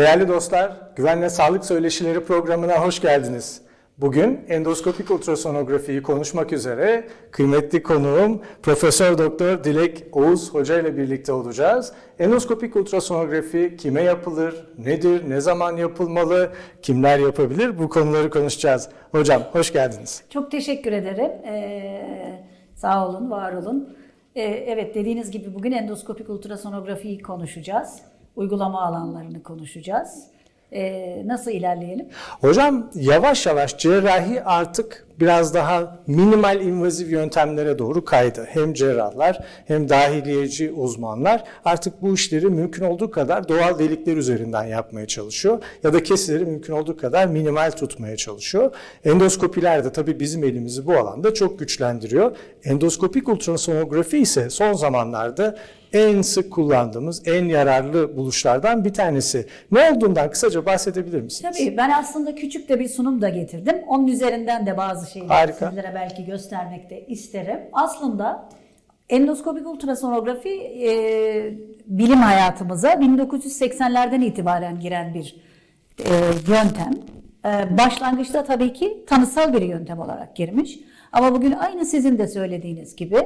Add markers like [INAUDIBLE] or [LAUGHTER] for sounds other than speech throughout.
Değerli dostlar, Güvenle Sağlık Söyleşileri programına hoş geldiniz. Bugün endoskopik ultrasonografiyi konuşmak üzere kıymetli konuğum Profesör Doktor Dilek Oğuz Hoca ile birlikte olacağız. Endoskopik ultrasonografi kime yapılır, nedir, ne zaman yapılmalı, kimler yapabilir bu konuları konuşacağız. Hocam hoş geldiniz. Çok teşekkür ederim. Ee, sağ olun, var olun. Ee, evet dediğiniz gibi bugün endoskopik ultrasonografiyi konuşacağız. Uygulama alanlarını konuşacağız. Ee, nasıl ilerleyelim? Hocam yavaş yavaş cerrahi artık biraz daha minimal invaziv yöntemlere doğru kaydı. Hem cerrahlar hem dahiliyeci uzmanlar artık bu işleri mümkün olduğu kadar doğal delikler üzerinden yapmaya çalışıyor. Ya da kesileri mümkün olduğu kadar minimal tutmaya çalışıyor. Endoskopiler de tabii bizim elimizi bu alanda çok güçlendiriyor. Endoskopik ultrasonografi ise son zamanlarda en sık kullandığımız, en yararlı buluşlardan bir tanesi. Ne olduğundan kısaca bahsedebilir misiniz? Tabii ben aslında küçük de bir sunum da getirdim. Onun üzerinden de bazı şeyleri Harika. sizlere belki göstermek de isterim. Aslında endoskopik ultrasonografi e, bilim hayatımıza 1980'lerden itibaren giren bir e, yöntem. E, başlangıçta tabii ki tanısal bir yöntem olarak girmiş. Ama bugün aynı sizin de söylediğiniz gibi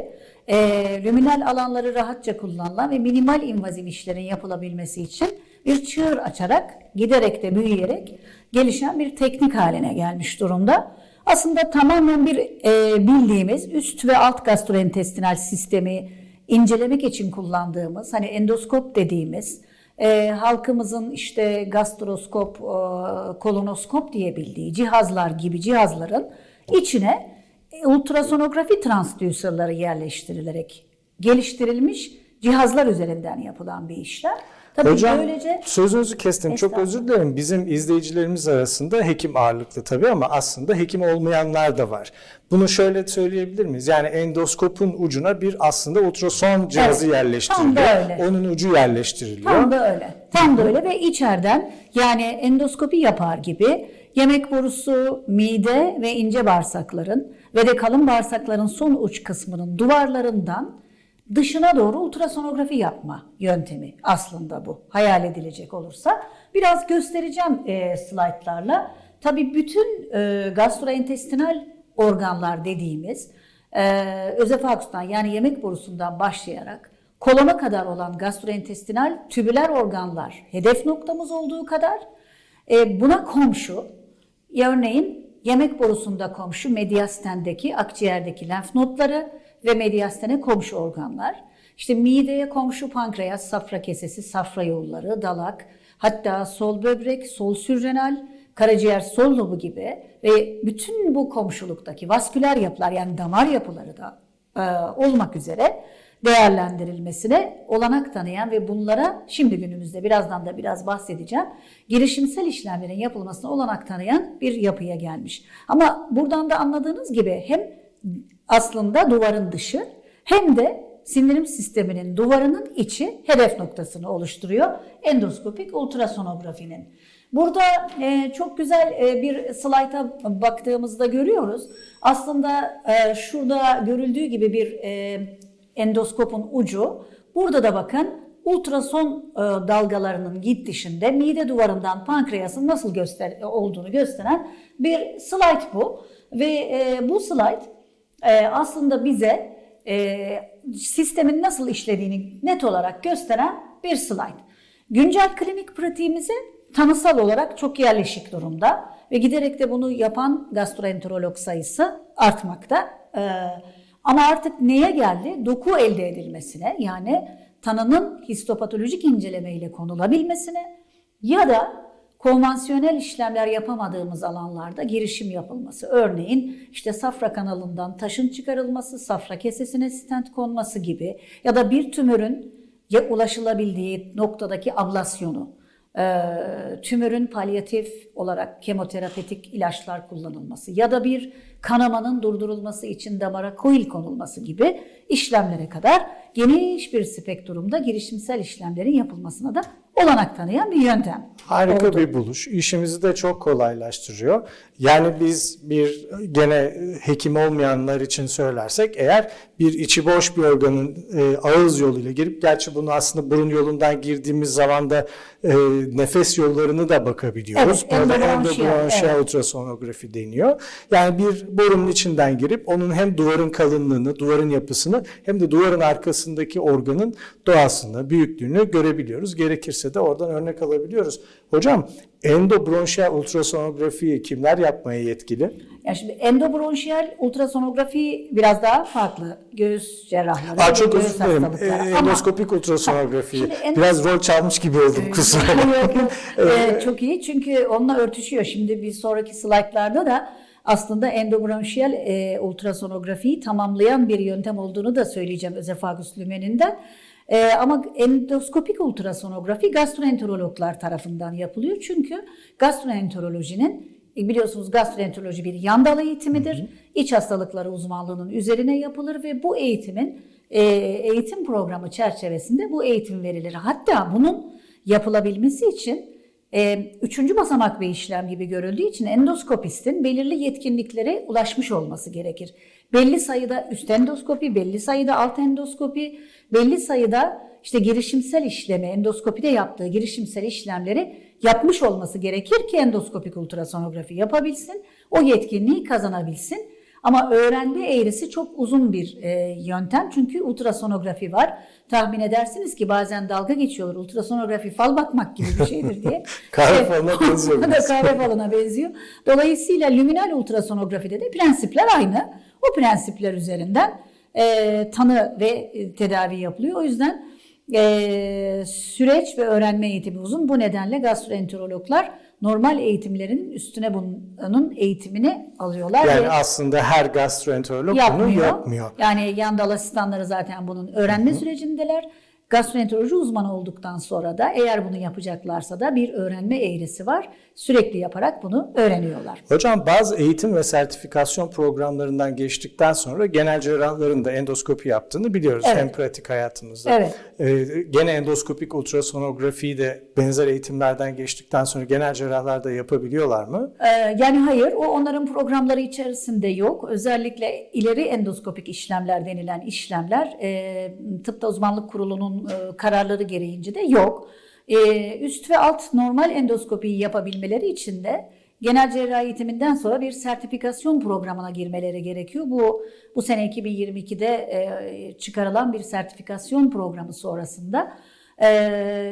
e, lüminal alanları rahatça kullanılan ve minimal invaziv işlerin yapılabilmesi için bir çığır açarak giderek de büyüyerek gelişen bir teknik haline gelmiş durumda. Aslında tamamen bir e, bildiğimiz üst ve alt gastrointestinal sistemi incelemek için kullandığımız hani endoskop dediğimiz e, halkımızın işte gastroskop, e, kolonoskop diye bildiği cihazlar gibi cihazların içine e, ultrasonografi transducerları yerleştirilerek geliştirilmiş cihazlar üzerinden yapılan bir işlem. Tabii Hocam böylece sözünüzü kestim. Çok özür dilerim. Bizim izleyicilerimiz arasında hekim ağırlıklı tabii ama aslında hekim olmayanlar da var. Bunu şöyle söyleyebilir miyiz? Yani endoskopun ucuna bir aslında ultrason cihazı Evet, yerleştiriliyor. tam da öyle. Onun ucu yerleştiriliyor. Tam da öyle. Tam da öyle ve içeriden yani endoskopi yapar gibi yemek borusu, mide ve ince bağırsakların ve de kalın bağırsakların son uç kısmının duvarlarından dışına doğru ultrasonografi yapma yöntemi aslında bu. Hayal edilecek olursa. Biraz göstereceğim e, slaytlarla. Tabii bütün e, gastrointestinal organlar dediğimiz e, özefagustan yani yemek borusundan başlayarak kolona kadar olan gastrointestinal tübüler organlar hedef noktamız olduğu kadar e, buna komşu ya örneğin yemek borusunda komşu mediastendeki akciğerdeki lenf nodları ve mediastene komşu organlar. İşte mideye komşu pankreas, safra kesesi, safra yolları, dalak, hatta sol böbrek, sol sürrenal, karaciğer sol lobu gibi ve bütün bu komşuluktaki vasküler yapılar yani damar yapıları da e, olmak üzere değerlendirilmesine olanak tanıyan ve bunlara şimdi günümüzde birazdan da biraz bahsedeceğim. Girişimsel işlemlerin yapılmasına olanak tanıyan bir yapıya gelmiş. Ama buradan da anladığınız gibi hem aslında duvarın dışı hem de sindirim sisteminin duvarının içi hedef noktasını oluşturuyor endoskopik ultrasonografinin. Burada e, çok güzel e, bir slayta baktığımızda görüyoruz. Aslında e, şurada görüldüğü gibi bir e, endoskopun ucu. Burada da bakın ultrason e, dalgalarının gidişinde mide duvarından pankreasın nasıl göster olduğunu gösteren bir slide bu. Ve e, bu slide e, aslında bize e, sistemin nasıl işlediğini net olarak gösteren bir slide. Güncel klinik pratiğimize tanısal olarak çok yerleşik durumda ve giderek de bunu yapan gastroenterolog sayısı artmakta. Ee, ama artık neye geldi? Doku elde edilmesine yani tanının histopatolojik incelemeyle konulabilmesine ya da konvansiyonel işlemler yapamadığımız alanlarda girişim yapılması. Örneğin işte safra kanalından taşın çıkarılması, safra kesesine stent konması gibi ya da bir tümörün ulaşılabildiği noktadaki ablasyonu, e, tümörün palyatif olarak kemoterapetik ilaçlar kullanılması ya da bir kanamanın durdurulması için damara koil konulması gibi işlemlere kadar geniş bir spektrumda girişimsel işlemlerin yapılmasına da olanak tanıyan bir yöntem. Harika oldu. bir buluş. İşimizi de çok kolaylaştırıyor. Yani biz bir gene hekim olmayanlar için söylersek eğer bir içi boş bir organın e, ağız yoluyla girip gerçi bunu aslında burun yolundan girdiğimiz zaman da e, nefes yollarını da bakabiliyoruz. Evet, Buna da endobronşiyal, endobronşiyal evet. ultrasonografi deniyor. Yani bir borunun içinden girip onun hem duvarın kalınlığını, duvarın yapısını hem de duvarın arkasındaki organın doğasını, büyüklüğünü görebiliyoruz. Gerekirse de oradan örnek alabiliyoruz. Hocam endobronşiyal ultrasonografiyi kimler yapmaya yetkili? Yani şimdi endobronşiyal ultrasonografi biraz daha farklı. Göğüs cerrahları, Aa, çok göğüs özür dilerim. hastalıkları. Ee, Ama- endoskopik ultrasonografi. şimdi en- Biraz rol çalmış gibi oldum kusura bakmayın. Ee, çok iyi çünkü onunla örtüşüyor. Şimdi bir sonraki slaytlarda da aslında endobronşiyal e, ultrasonografiyi tamamlayan bir yöntem olduğunu da söyleyeceğim özefagus lümeninden. E, ama endoskopik ultrasonografi gastroenterologlar tarafından yapılıyor. Çünkü gastroenterolojinin e, biliyorsunuz gastroenteroloji bir yan dal eğitimidir. İç hastalıkları uzmanlığının üzerine yapılır ve bu eğitimin e, eğitim programı çerçevesinde bu eğitim verilir. Hatta bunun yapılabilmesi için üçüncü basamak bir işlem gibi görüldüğü için endoskopistin belirli yetkinliklere ulaşmış olması gerekir. Belli sayıda üst endoskopi, belli sayıda alt endoskopi, belli sayıda işte girişimsel işlemi, endoskopide yaptığı girişimsel işlemleri yapmış olması gerekir ki endoskopik ultrasonografi yapabilsin, o yetkinliği kazanabilsin. Ama öğrenme eğrisi çok uzun bir e, yöntem çünkü ultrasonografi var. Tahmin edersiniz ki bazen dalga geçiyorlar ultrasonografi fal bakmak gibi bir şeydir diye. [LAUGHS] Kahve falına [LAUGHS] benziyor da [LAUGHS] kahve falına benziyor. Dolayısıyla lüminal ultrasonografide de prensipler aynı. O prensipler üzerinden e, tanı ve e, tedavi yapılıyor. O yüzden e, süreç ve öğrenme eğitimi uzun. Bu nedenle gastroenterologlar normal eğitimlerinin üstüne bunun eğitimini alıyorlar. Yani aslında her gastroenterolog bunu yapmıyor. yapmıyor. Yani yan dal asistanları zaten bunun öğrenme sürecindeler. Gastroenteroloji uzmanı olduktan sonra da eğer bunu yapacaklarsa da bir öğrenme eğrisi var. Sürekli yaparak bunu öğreniyorlar. Hocam bazı eğitim ve sertifikasyon programlarından geçtikten sonra genel cerrahların da endoskopi yaptığını biliyoruz Evet. hem pratik hayatımızda. Evet. Ee, gene endoskopik ultrasonografiyi de benzer eğitimlerden geçtikten sonra genel cerrahlar da yapabiliyorlar mı? Ee, yani hayır, o onların programları içerisinde yok. Özellikle ileri endoskopik işlemler denilen işlemler e, tıpta uzmanlık kurulunun e, kararları gereğince de yok. E, üst ve alt normal endoskopiyi yapabilmeleri için de genel cerrahi eğitiminden sonra bir sertifikasyon programına girmeleri gerekiyor. Bu bu sene 2022'de e, çıkarılan bir sertifikasyon programı sonrasında e,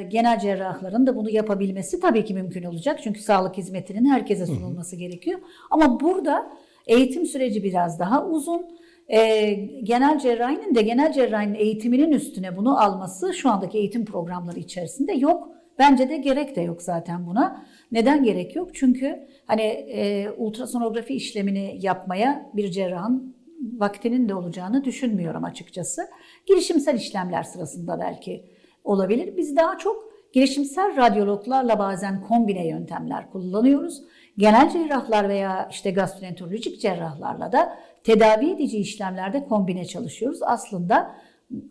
genel cerrahların da bunu yapabilmesi tabii ki mümkün olacak. Çünkü sağlık hizmetinin herkese sunulması gerekiyor. Ama burada eğitim süreci biraz daha uzun. E, genel cerrahinin de genel cerrahinin eğitiminin üstüne bunu alması şu andaki eğitim programları içerisinde yok. Bence de gerek de yok zaten buna. Neden gerek yok? Çünkü hani e, ultrasonografi işlemini yapmaya bir cerrahın vaktinin de olacağını düşünmüyorum açıkçası. Girişimsel işlemler sırasında belki olabilir. Biz daha çok girişimsel radyologlarla bazen kombine yöntemler kullanıyoruz. Genel cerrahlar veya işte gastroenterolojik cerrahlarla da tedavi edici işlemlerde kombine çalışıyoruz. Aslında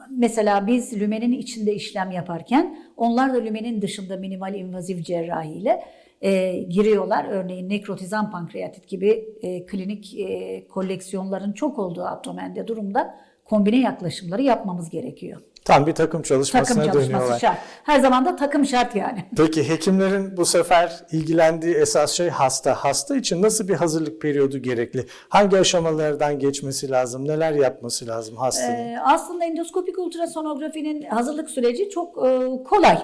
mesela biz lümenin içinde işlem yaparken onlar da lümenin dışında minimal invaziv cerrahiyle e, giriyorlar. Örneğin nekrotizan pankreatit gibi e, klinik e, koleksiyonların çok olduğu abdomende durumda kombine yaklaşımları yapmamız gerekiyor. Tam bir takım çalışmasına Takım çalışması dönüyorlar. şart. Her zaman da takım şart yani. [LAUGHS] Peki hekimlerin bu sefer ilgilendiği esas şey hasta. Hasta için nasıl bir hazırlık periyodu gerekli? Hangi aşamalardan geçmesi lazım? Neler yapması lazım hastanın? Ee, aslında endoskopik ultrasonografinin hazırlık süreci çok e, kolay.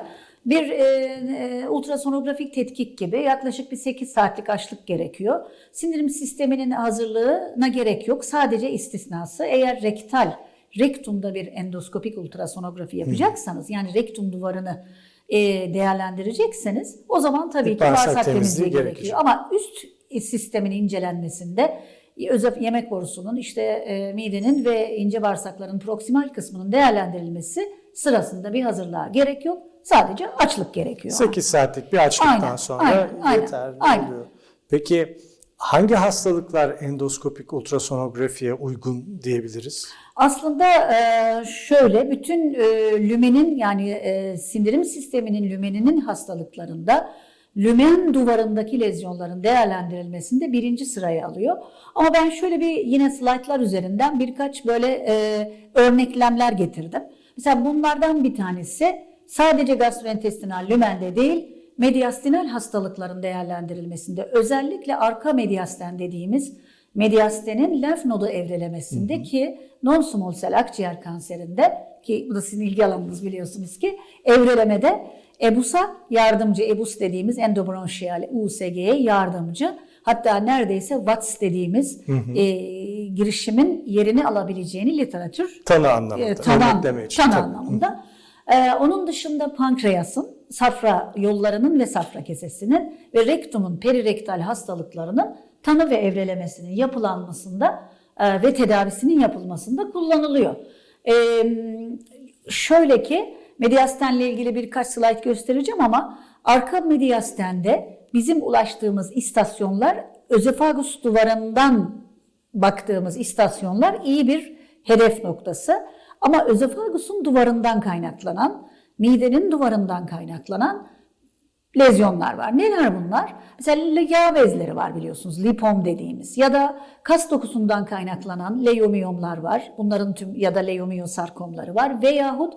Bir e, e, ultrasonografik tetkik gibi yaklaşık bir 8 saatlik açlık gerekiyor. Sindirim sisteminin hazırlığına gerek yok. Sadece istisnası eğer rektal, rektumda bir endoskopik ultrasonografi yapacaksanız yani rektum duvarını e, değerlendirecekseniz o zaman tabii Bir ki bağırsak bağırsak temizliği gerekecek. gerekiyor. Ama üst sistemin incelenmesinde özel yemek borusunun, işte e, midenin ve ince bağırsakların proksimal kısmının değerlendirilmesi sırasında bir hazırlığa gerek yok. Sadece açlık gerekiyor. 8 saatlik bir açlıktan Aynen, sonra aynen, yeterli aynen. oluyor. Peki hangi hastalıklar endoskopik ultrasonografiye uygun diyebiliriz? Aslında e, şöyle bütün e, lümenin yani e, sindirim sisteminin lümeninin hastalıklarında lümen duvarındaki lezyonların değerlendirilmesinde birinci sırayı alıyor. Ama ben şöyle bir yine slaytlar üzerinden birkaç böyle örneklemler getirdim. Mesela bunlardan bir tanesi sadece gastrointestinal lümende değil mediastinal hastalıkların değerlendirilmesinde özellikle arka mediasten dediğimiz mediastenin lenf nodu evrelemesinde ki non-small cell akciğer kanserinde ki bu da sizin ilgi alanınız biliyorsunuz ki evrelemede EBUS'a yardımcı, EBUS dediğimiz endobronşiyal USG'ye yardımcı hatta neredeyse WATS dediğimiz e, girişimin yerini alabileceğini literatür Tanı anlamında, e, tanı, için. tanı Tabii. anlamında. Ee, onun dışında pankreasın, safra yollarının ve safra kesesinin ve rektumun perirektal hastalıklarının tanı ve evrelemesinin yapılanmasında e, ve tedavisinin yapılmasında kullanılıyor. Ee, şöyle ki mediastenle ilgili birkaç slayt göstereceğim ama arka mediastende bizim ulaştığımız istasyonlar özefagus duvarından baktığımız istasyonlar iyi bir hedef noktası. Ama özefagusun duvarından kaynaklanan, midenin duvarından kaynaklanan lezyonlar var. Neler bunlar? Mesela yağ bezleri var biliyorsunuz, lipom dediğimiz ya da kas dokusundan kaynaklanan leomiyomlar var. Bunların tüm ya da leomiyosarkomları var veyahut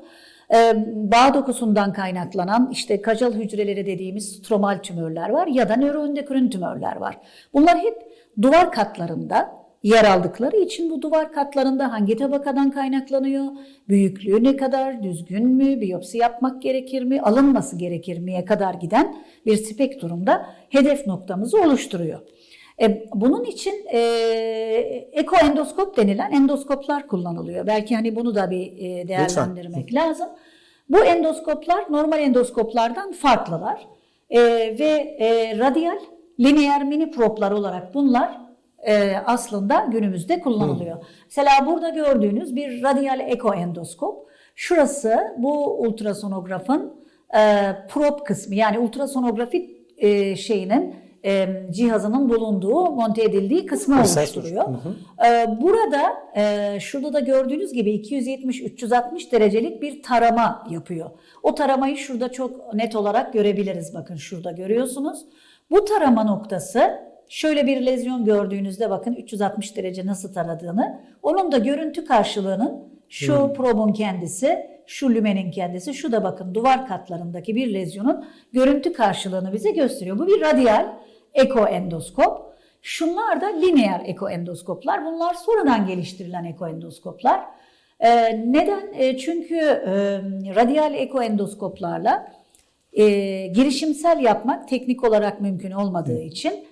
e, bağ dokusundan kaynaklanan işte kajal hücreleri dediğimiz stromal tümörler var ya da nöroendokrin tümörler var. Bunlar hep duvar katlarında yer aldıkları için bu duvar katlarında hangi tabakadan kaynaklanıyor, büyüklüğü ne kadar, düzgün mü, biyopsi yapmak gerekir mi, alınması gerekir miye kadar giden bir spektrumda hedef noktamızı oluşturuyor. E, bunun için e, ekoendoskop denilen endoskoplar kullanılıyor. Belki hani bunu da bir e, değerlendirmek lazım. Bu endoskoplar normal endoskoplardan farklılar. E, ve e, radyal, lineer mini proplar olarak bunlar e, aslında günümüzde kullanılıyor. Mesela burada gördüğünüz bir radyal ekoendoskop. Şurası bu ultrasonografın e, prop kısmı yani ultrasonografi e, şeyinin e, cihazının bulunduğu, monte edildiği kısmı Esas oluşturuyor. E, burada e, şurada da gördüğünüz gibi 270-360 derecelik bir tarama yapıyor. O taramayı şurada çok net olarak görebiliriz. Bakın şurada görüyorsunuz. Bu tarama noktası Şöyle bir lezyon gördüğünüzde bakın 360 derece nasıl taradığını. Onun da görüntü karşılığının şu probun kendisi, şu lümenin kendisi, şu da bakın duvar katlarındaki bir lezyonun görüntü karşılığını bize gösteriyor. Bu bir radyal ekoendoskop. Şunlar da lineer ekoendoskoplar. Bunlar sonradan geliştirilen ekoendoskoplar. Ee, neden? E, çünkü e, radyal ekoendoskoplarla e, girişimsel yapmak teknik olarak mümkün olmadığı için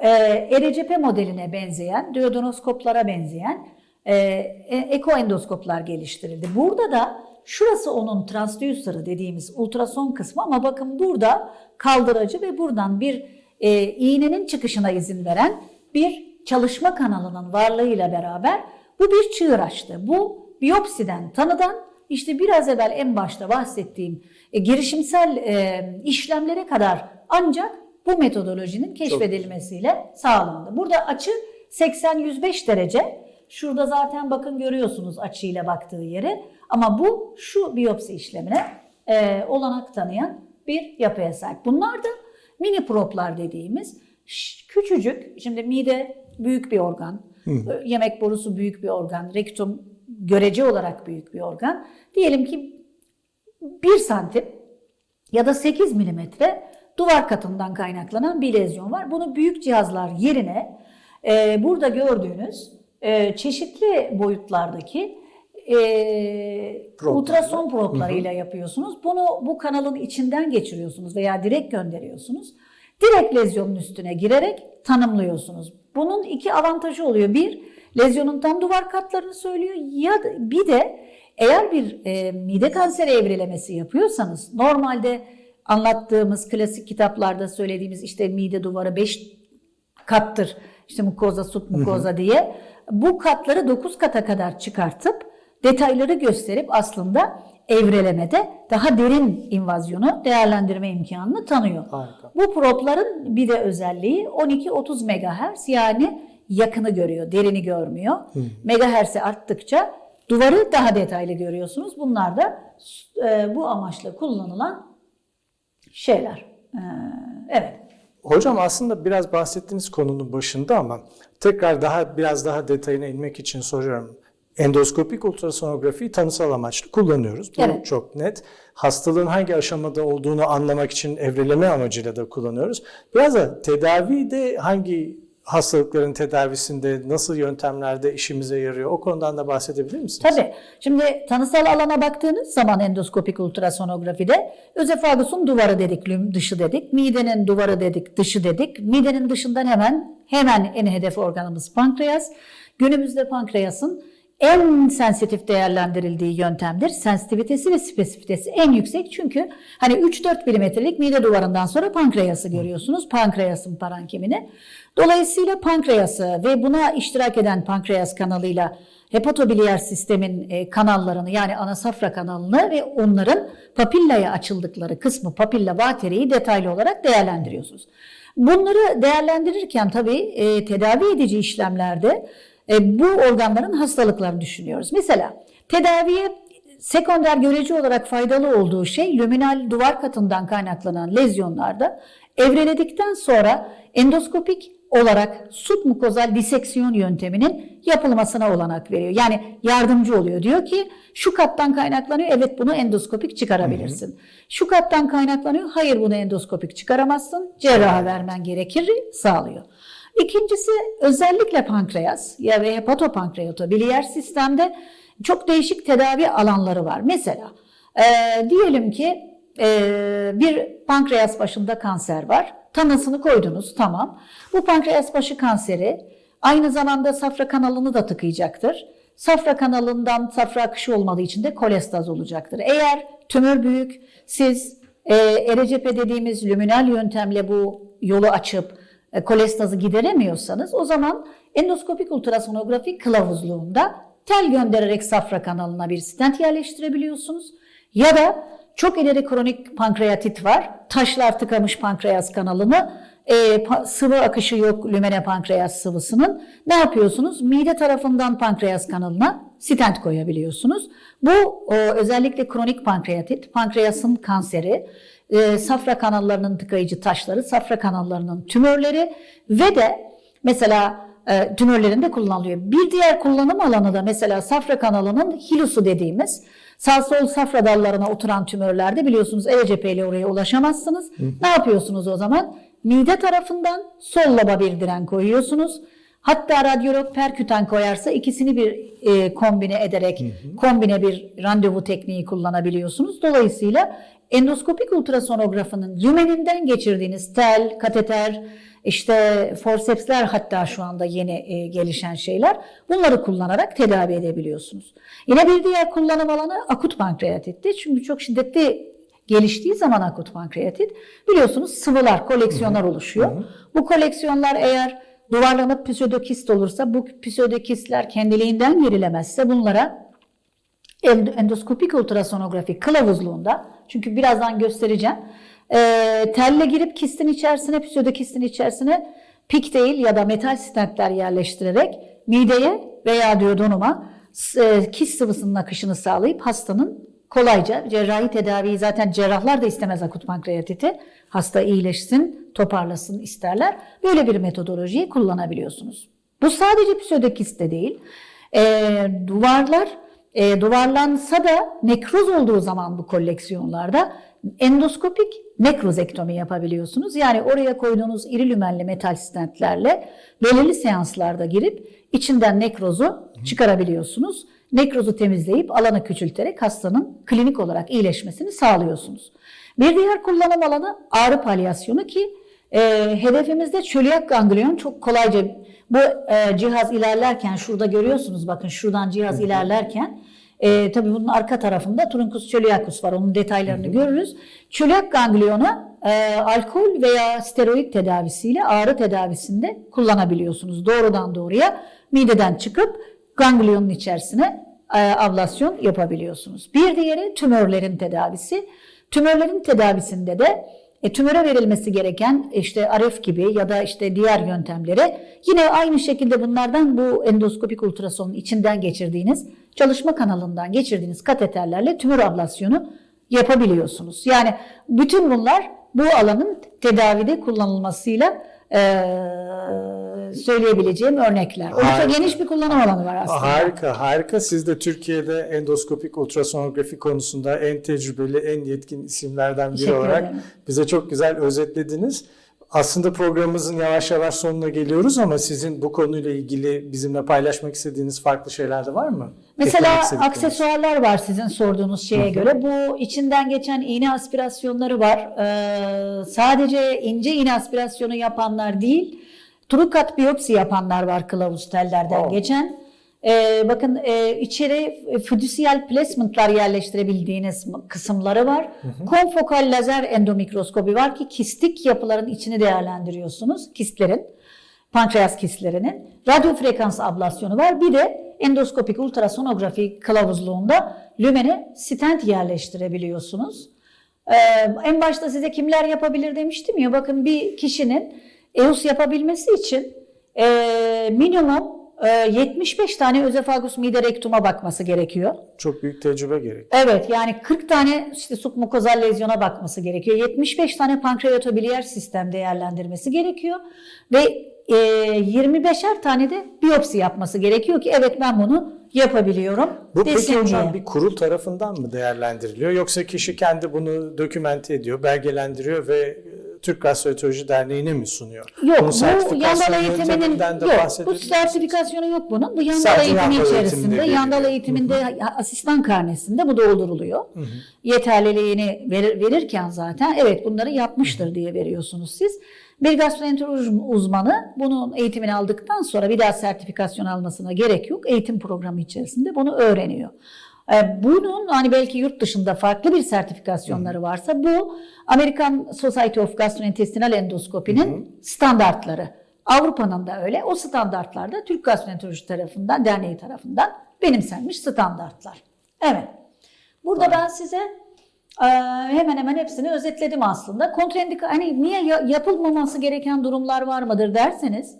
e, ERCP modeline benzeyen, duodonoskoplara benzeyen e, e, ekoendoskoplar geliştirildi. Burada da şurası onun transducer'ı dediğimiz ultrason kısmı ama bakın burada kaldırıcı ve buradan bir e, iğnenin çıkışına izin veren bir çalışma kanalının varlığıyla beraber bu bir çığır açtı. Bu biyopsiden, tanıdan işte biraz evvel en başta bahsettiğim e, girişimsel e, işlemlere kadar ancak bu metodolojinin keşfedilmesiyle sağlandı. Burada açı 80-105 derece. Şurada zaten bakın görüyorsunuz açıyla baktığı yeri. Ama bu şu biyopsi işlemine e, olanak tanıyan bir yapıya sahip. Bunlar da mini proplar dediğimiz küçücük. Şimdi mide büyük bir organ. Yemek borusu büyük bir organ. Rektum görece olarak büyük bir organ. Diyelim ki 1 santim ya da 8 milimetre duvar katından kaynaklanan bir lezyon var. Bunu büyük cihazlar yerine e, burada gördüğünüz e, çeşitli boyutlardaki e, Problarla. ultrason problarıyla yapıyorsunuz. Bunu bu kanalın içinden geçiriyorsunuz veya direkt gönderiyorsunuz. Direkt lezyonun üstüne girerek tanımlıyorsunuz. Bunun iki avantajı oluyor. Bir, lezyonun tam duvar katlarını söylüyor. Ya bir de eğer bir e, mide kanseri evrelemesi yapıyorsanız normalde anlattığımız klasik kitaplarda söylediğimiz işte mide duvarı 5 kattır. İşte mukoza, submukoza diye. Bu katları 9 kata kadar çıkartıp detayları gösterip aslında evrelemede daha derin invazyonu değerlendirme imkanını tanıyor. Harika. Bu probların bir de özelliği 12-30 MHz yani yakını görüyor, derini görmüyor. Megahertz'i arttıkça duvarı daha detaylı görüyorsunuz. Bunlar da e, bu amaçla kullanılan şeyler. Ee, evet. Hocam aslında biraz bahsettiğiniz konunun başında ama tekrar daha biraz daha detayına inmek için soruyorum. Endoskopik ultrasonografiyi tanısal amaçlı kullanıyoruz. Bu Evet. çok net. Hastalığın hangi aşamada olduğunu anlamak için evreleme amacıyla da kullanıyoruz. Biraz da tedavide hangi hastalıkların tedavisinde nasıl yöntemlerde işimize yarıyor o konudan da bahsedebilir misiniz? Tabii. Şimdi tanısal alana baktığınız zaman endoskopik ultrasonografide özefagusun duvarı dedik, lüm dışı dedik, midenin duvarı dedik, dışı dedik. Midenin dışından hemen hemen en hedef organımız pankreas. Günümüzde pankreasın en sensitif değerlendirildiği yöntemdir. Sensitivitesi ve spesifitesi en yüksek çünkü hani 3-4 milimetrelik mide duvarından sonra pankreası görüyorsunuz. Pankreasın parankimini. Dolayısıyla pankreası ve buna iştirak eden pankreas kanalıyla hepatobiliyer sistemin e, kanallarını yani ana safra kanalını ve onların papillaya açıldıkları kısmı papilla vateriyi detaylı olarak değerlendiriyorsunuz. Bunları değerlendirirken tabii e, tedavi edici işlemlerde e, bu organların hastalıklarını düşünüyoruz. Mesela tedaviye sekonder görece olarak faydalı olduğu şey luminal duvar katından kaynaklanan lezyonlarda evreledikten sonra endoskopik olarak submukozal diseksiyon yönteminin yapılmasına olanak veriyor. Yani yardımcı oluyor. Diyor ki şu kattan kaynaklanıyor. Evet bunu endoskopik çıkarabilirsin. Şu kattan kaynaklanıyor. Hayır bunu endoskopik çıkaramazsın. Cerraha vermen gerekir sağlıyor. İkincisi özellikle pankreas ya ve hepatopankreatobiliyer sistemde çok değişik tedavi alanları var. Mesela e, diyelim ki e, bir pankreas başında kanser var. Tanısını koydunuz tamam. Bu pankreas başı kanseri aynı zamanda safra kanalını da tıkayacaktır. Safra kanalından safra akışı olmadığı için de kolestaz olacaktır. Eğer tümör büyük siz e, ERCP dediğimiz luminal yöntemle bu yolu açıp e, kolestazı gideremiyorsanız o zaman endoskopik ultrasonografi kılavuzluğunda tel göndererek safra kanalına bir stent yerleştirebiliyorsunuz. Ya da çok ileri kronik pankreatit var. Taşlar tıkamış pankreas kanalını. e, sıvı akışı yok lümene pankreas sıvısının. Ne yapıyorsunuz? Mide tarafından pankreas kanalına stent koyabiliyorsunuz. Bu e, özellikle kronik pankreatit, pankreasın kanseri, e, safra kanallarının tıkayıcı taşları, safra kanallarının tümörleri ve de mesela e, tümörlerinde kullanılıyor. Bir diğer kullanım alanı da mesela safra kanalının hilusu dediğimiz sağ sol safra dallarına oturan tümörlerde biliyorsunuz ECP ile oraya ulaşamazsınız. Ne yapıyorsunuz o zaman? Mide tarafından sol loba bir diren koyuyorsunuz. Hatta radyolog perküten koyarsa ikisini bir e, kombine ederek kombine bir randevu tekniği kullanabiliyorsunuz. Dolayısıyla endoskopik ultrasonografının lümeninden geçirdiğiniz tel, kateter, işte forsepsler hatta şu anda yeni e, gelişen şeyler bunları kullanarak tedavi edebiliyorsunuz. Yine bir diğer kullanım alanı akut pankreatitti. Çünkü çok şiddetli geliştiği zaman akut pankreatit biliyorsunuz sıvılar, koleksiyonlar oluşuyor. Bu koleksiyonlar eğer duvarlanıp psödokist olursa bu psödokistler kendiliğinden gerilemezse bunlara end- endoskopik ultrasonografi kılavuzluğunda çünkü birazdan göstereceğim e, telle girip kistin içerisine psödokistin içerisine pik değil ya da metal stentler yerleştirerek mideye veya duodenuma e, kist sıvısının akışını sağlayıp hastanın kolayca cerrahi tedaviyi zaten cerrahlar da istemez akut pankreatiti. Hasta iyileşsin, toparlasın isterler. Böyle bir metodolojiyi kullanabiliyorsunuz. Bu sadece psödokist de değil. E, duvarlar e, duvarlansa da nekroz olduğu zaman bu koleksiyonlarda endoskopik nekrozektomi yapabiliyorsunuz. Yani oraya koyduğunuz iri lümenli metal stentlerle belirli seanslarda girip içinden nekrozu çıkarabiliyorsunuz. Nekrozu temizleyip alanı küçülterek hastanın klinik olarak iyileşmesini sağlıyorsunuz. Bir diğer kullanım alanı ağrı palyasyonu ki e, hedefimizde çölyak ganglion çok kolayca bu e, cihaz ilerlerken şurada görüyorsunuz bakın şuradan cihaz ilerlerken e, tabii bunun arka tarafında truncus coeliacus var onun detaylarını görürüz. Çölyak gangliyonu e, alkol veya steroid tedavisiyle ağrı tedavisinde kullanabiliyorsunuz. Doğrudan doğruya mideden çıkıp ganglionun içerisine e, ablasyon yapabiliyorsunuz. Bir diğeri tümörlerin tedavisi. Tümörlerin tedavisinde de e, tümöre verilmesi gereken işte RF gibi ya da işte diğer yöntemleri yine aynı şekilde bunlardan bu endoskopik ultrasonun içinden geçirdiğiniz çalışma kanalından geçirdiğiniz kateterlerle tümör ablasyonu yapabiliyorsunuz. Yani bütün bunlar bu alanın tedavide kullanılmasıyla eee, söyleyebileceğim örnekler. Harika. geniş bir kullanım alanı var aslında. Harika, harika. Siz de Türkiye'de endoskopik ultrasonografi konusunda en tecrübeli, en yetkin isimlerden biri Teşekkür olarak ederim. bize çok güzel özetlediniz. Aslında programımızın yavaş yavaş sonuna geliyoruz ama sizin bu konuyla ilgili bizimle paylaşmak istediğiniz farklı şeyler de var mı? Mesela aksesuarlar var sizin sorduğunuz şeye göre. Bu içinden geçen iğne aspirasyonları var. Ee, sadece ince iğne aspirasyonu yapanlar değil, trukat biyopsi yapanlar var kılavuz tellerden Oh. geçen. Ee, bakın e, içeri fiducial placement'lar yerleştirebildiğiniz kısımları var. Konfokal lazer endomikroskobi var ki kistik yapıların içini değerlendiriyorsunuz. Kistlerin pankreas kistlerinin radyo frekans ablasyonu var. Bir de endoskopik ultrasonografi kılavuzluğunda lümene stent yerleştirebiliyorsunuz. Ee, en başta size kimler yapabilir demiştim ya bakın bir kişinin EUS yapabilmesi için e, minimum e, 75 tane özefagus mide rektuma bakması gerekiyor. Çok büyük tecrübe gerek. Evet yani 40 tane işte submukozal lezyona bakması gerekiyor. 75 tane pankreatobiliyer sistem değerlendirmesi gerekiyor. Ve e, 25'er tane de biyopsi yapması gerekiyor ki evet ben bunu yapabiliyorum. Bu peki desin hocam diye. bir kurul tarafından mı değerlendiriliyor yoksa kişi kendi bunu dokümente ediyor, belgelendiriyor ve Türk Gastroenteroloji Derneği'ne mi sunuyor? Yok Bunun bu yandal eğitiminin yok bu sertifikasyonu yok bunun. Bu yandal Sadece eğitimi yandal içerisinde yandal eğitiminde asistan karnesinde bu dolduruluyor. Yeterliliğini verir, verirken zaten evet bunları yapmıştır diye veriyorsunuz siz. Bir gastroenteroloji uzmanı bunun eğitimini aldıktan sonra bir daha sertifikasyon almasına gerek yok. Eğitim programı içerisinde bunu öğreniyor. E, Bunun hani belki yurt dışında farklı bir sertifikasyonları varsa bu American Society of Gastrointestinal Endoscopi'nin standartları. Avrupa'nın da öyle. O standartlarda Türk Gastroenteroloji tarafından, derneği tarafından benimsenmiş standartlar. Evet. Burada ben size e, hemen hemen hepsini özetledim aslında. Kontraindika hani niye ya- yapılmaması gereken durumlar var mıdır derseniz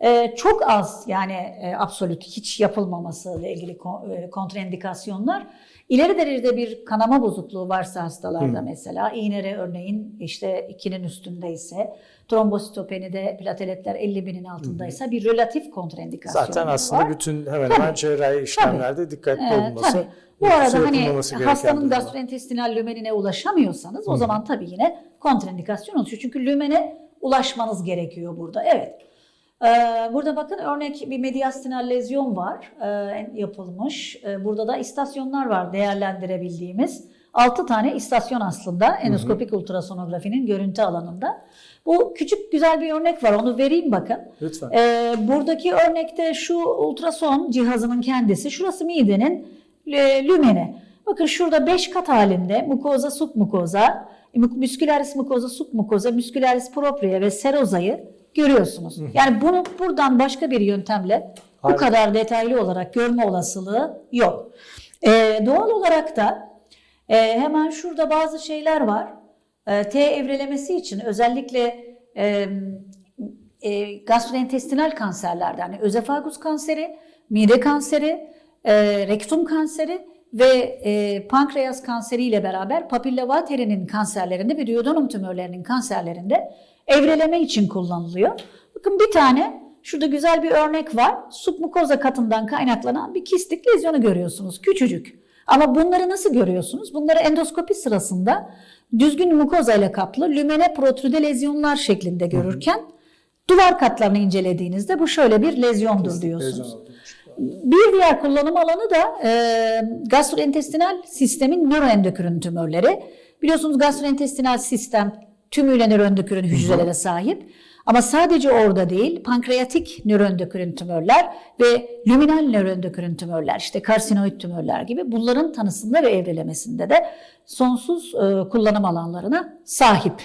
e, çok az yani e, absolut hiç yapılmaması ile ilgili ko- e, kontraindikasyonlar. İleri derecede bir kanama bozukluğu varsa hastalarda mesela iğnere örneğin işte 2'nin üstündeyse trombositopenide plateletler 50 binin altındaysa bir relatif kontraindikasyon Zaten aslında var. bütün hemen hemen cerrahi işlemlerde dikkatli Ee, olunması, tabii. Bu arada hani hastanın gastrointestinal lümenine ulaşamıyorsanız o zaman tabii yine kontraindikasyon oluşuyor. Çünkü lümene ulaşmanız gerekiyor burada. Evet. Ee, burada bakın örnek bir mediastinal lezyon var ee, yapılmış. Ee, burada da istasyonlar var değerlendirebildiğimiz. 6 tane istasyon aslında endoskopik ultrasonografinin görüntü alanında. Bu küçük güzel bir örnek var onu vereyim bakın. Lütfen. Ee, buradaki örnekte şu ultrason cihazının kendisi, şurası midenin e, lümeni. Bakın şurada 5 kat halinde mukoza, submukoza, müskülaris mukoza, submukoza, müskülaris propria ve serozayı görüyorsunuz. Yani bunu buradan başka bir yöntemle bu Harika. kadar detaylı olarak görme olasılığı yok. Ee, doğal olarak da e, hemen şurada bazı şeyler var. E, T evrelemesi için özellikle e, e, gastrointestinal kanserlerde yani özefagus kanseri, mide kanseri, e, rektum kanseri ve e, pankreas kanseri ile beraber papilla vaterinin kanserlerinde ve duodenum tümörlerinin kanserlerinde evreleme için kullanılıyor. Bakın bir tane şurada güzel bir örnek var. Submukoza katından kaynaklanan bir kistik lezyonu görüyorsunuz. Küçücük. Ama bunları nasıl görüyorsunuz? Bunları endoskopi sırasında düzgün mukoza ile kaplı lümene protrude lezyonlar şeklinde görürken duvar katlarını incelediğinizde bu şöyle bir lezyondur diyorsunuz. Lezyon olduğunu Bir diğer kullanım alanı da e, gastrointestinal sistemin nöroendokrin tümörleri. Biliyorsunuz gastrointestinal sistem tümüyle nöroendokrin hücrelere sahip. Ama sadece orada değil, pankreatik nöroendokrin tümörler ve luminal nöroendokrin tümörler, işte karsinoid tümörler gibi bunların tanısında ve evrelemesinde de sonsuz e, kullanım alanlarına sahip.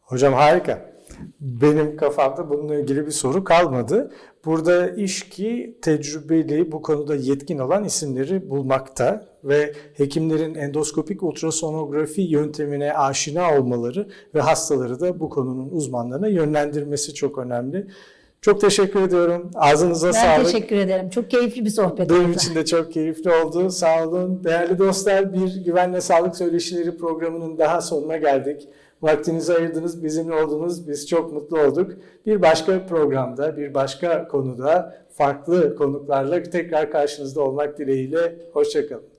Hocam harika. Benim kafamda bununla ilgili bir soru kalmadı. Burada iş ki tecrübeli, bu konuda yetkin olan isimleri bulmakta ve hekimlerin endoskopik ultrasonografi yöntemine aşina olmaları ve hastaları da bu konunun uzmanlarına yönlendirmesi çok önemli. Çok teşekkür ediyorum. Ağzınıza Ben sağlık. teşekkür ederim. Çok keyifli bir sohbet Benim oldu. için de çok keyifli oldu. Sağ olun. Değerli dostlar bir Güvenle Sağlık Söyleşileri programının daha sonuna geldik. Vaktinizi ayırdınız, bizimle oldunuz. Biz çok mutlu olduk. Bir başka programda, bir başka konuda farklı konuklarla tekrar karşınızda olmak dileğiyle. Hoşçakalın.